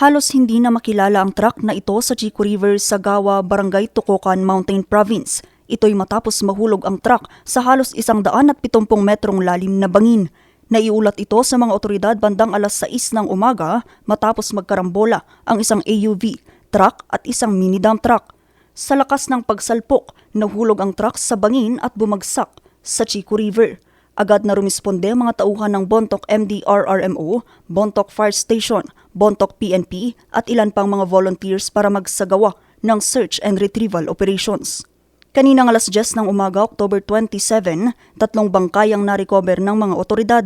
Halos hindi na makilala ang truck na ito sa Chico River sa Gawa, Barangay Tukokan, Mountain Province. Ito'y matapos mahulog ang truck sa halos isang daan at pitumpong metrong lalim na bangin. Naiulat ito sa mga otoridad bandang alas 6 ng umaga matapos magkarambola ang isang AUV, truck at isang mini dump truck. Sa lakas ng pagsalpok, nahulog ang truck sa bangin at bumagsak sa Chico River. Agad na rumisponde mga tauhan ng Bontok MDRRMO, Bontok Fire Station, Bontok PNP at ilan pang mga volunteers para magsagawa ng search and retrieval operations. Kaninang alas 10 ng umaga, October 27, tatlong bangkay ang narecover ng mga otoridad.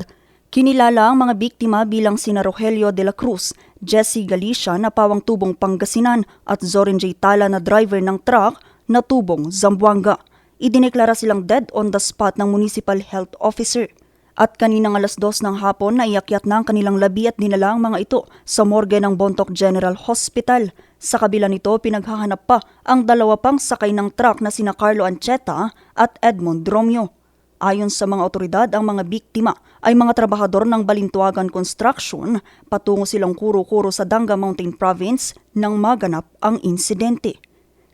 Kinilala ang mga biktima bilang sina Rogelio de la Cruz, Jesse Galicia na pawang tubong Pangasinan at Zorin J. Tala na driver ng truck na tubong Zamboanga. Idineklara silang dead on the spot ng Municipal Health Officer. At kaninang alas dos ng hapon naiakyat na ang kanilang labi at dinala ang mga ito sa morgue ng Bontoc General Hospital. Sa kabila nito, pinaghahanap pa ang dalawa pang sakay ng truck na sina Carlo Ancheta at Edmond Romeo. Ayon sa mga otoridad, ang mga biktima ay mga trabahador ng Balintuagan Construction. Patungo silang kuro-kuro sa Danga Mountain Province nang maganap ang insidente.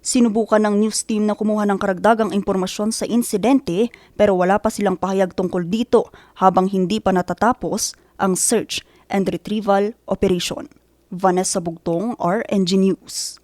Sinubukan ng news team na kumuha ng karagdagang impormasyon sa insidente pero wala pa silang pahayag tungkol dito habang hindi pa natatapos ang search and retrieval operation. Vanessa Bugtong, RNG News.